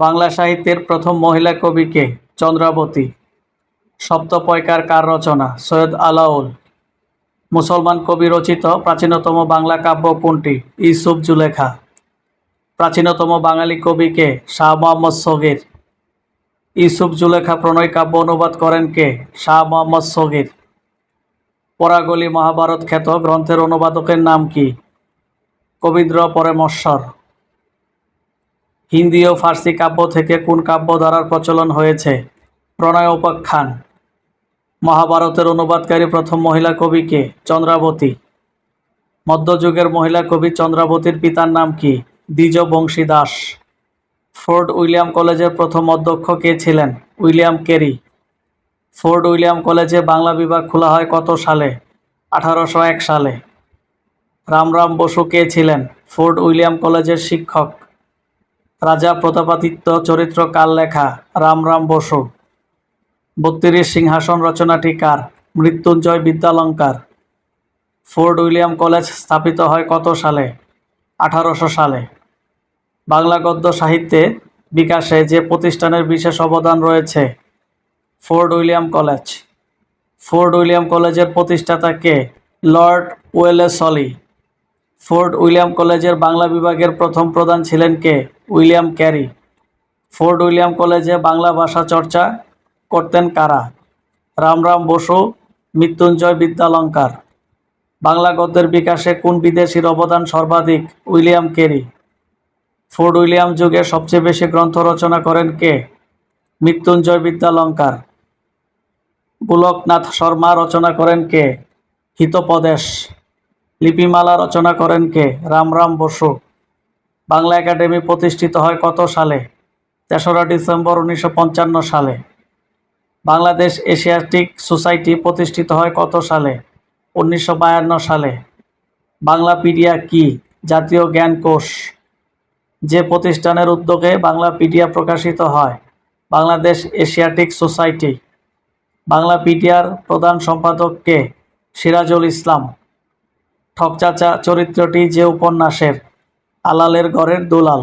বাংলা সাহিত্যের প্রথম মহিলা কবি কে? চন্দ্রাবতী। সপ্তপয়কার কার রচনা? সৈয়দ আলাউল। মুসলমান কবি রচিত প্রাচীনতম বাংলা কাব্য কোনটি? ইউসুফ জুলেখা। প্রাচীনতম বাঙালি কবি কে? শাহ মোহাম্মদ সগির। ইউসুফ জুলেখা প্রণয় কাব্য অনুবাদ করেন কে? শাহ মোহাম্মদ সগির। পরাগলি মহাভারত খ্যাত গ্রন্থের অনুবাদকের নাম কি? কবীন্দ্র পরমেশ্বর। হিন্দি ও ফার্সি কাব্য থেকে কোন কাব্য ধারার প্রচলন হয়েছে? প্রণয় উপাখ্যান। মহাভারতের অনুবাদকারী প্রথম মহিলা কবি কে? চন্দ্রাবতী। মধ্যযুগের মহিলা কবি চন্দ্রাবতীর পিতার নাম কি? দ্বিজ বংশী দাস। ফোর্ড উইলিয়াম কলেজের প্রথম অধ্যক্ষ কে ছিলেন? William Carey. ফোর্ড উইলিয়াম কলেজে বাংলা বিভাগ খোলা হয় কত সালে? আঠারোশো এক সালে। রামরাম বসু কে ছিলেন? ফোর্ড উইলিয়াম কলেজের শিক্ষক। রাজা প্রতাপাদিত্য চরিত্র কার লেখা রামরাম বসু। বত্রিশ সিংহাসন রচনাটি কার? Mrityunjay Vidyalankar. Fort William College স্থাপিত হয় কত সালে? আঠারোশো সালে। বাংলা গদ্য সাহিত্যে বিকাশে যে প্রতিষ্ঠানের বিশেষ অবদান রয়েছে, Fort William College. Fort William কলেজের প্রতিষ্ঠাতা কে? Lord Wellesley. ফোর্ট উইলিয়াম কলেজের বাংলা বিভাগের প্রথম প্রধান ছিলেন কে? William Carey. ফোর্ট উইলিয়াম কলেজে বাংলা ভাষা চর্চা করতেন কারা? রামরাম বসু, মৃত্যুঞ্জয় বিদ্যালঙ্কার। বাংলা গদ্যের বিকাশে কোন বিদেশির অবদান সর্বাধিক? উইলিয়াম কেরি ফোর্ট উইলিয়াম যুগে সবচেয়ে বেশি গ্রন্থ রচনা করেন কে? মৃত্যুঞ্জয় বিদ্যালঙ্কার। গোলকনাথ শর্মা রচনা করেন কে? হিতোপদেশ। লিপিমালা রচনা করেন কে? রামরাম বসু। বাংলা একাডেমি প্রতিষ্ঠিত হয় কত সালে? তেসরা ডিসেম্বর উনিশশো পঞ্চান্ন সালে। বাংলাদেশ এশিয়াটিক সোসাইটি প্রতিষ্ঠিত হয় কত সালে? উনিশশো বায়ান্ন সালে। বাংলাপিডিয়া কি? জাতীয় জ্ঞান কোষ। যে প্রতিষ্ঠানের উদ্যোগে বাংলাপিডিয়া প্রকাশিত হয়, বাংলাদেশ এশিয়াটিক সোসাইটি। বাংলাপিডিয়ার প্রধান সম্পাদক কে? সিরাজুল ইসলাম। ঠকচাচা চরিত্রটি যে উপন্যাসের আলালের ঘরের দুলাল।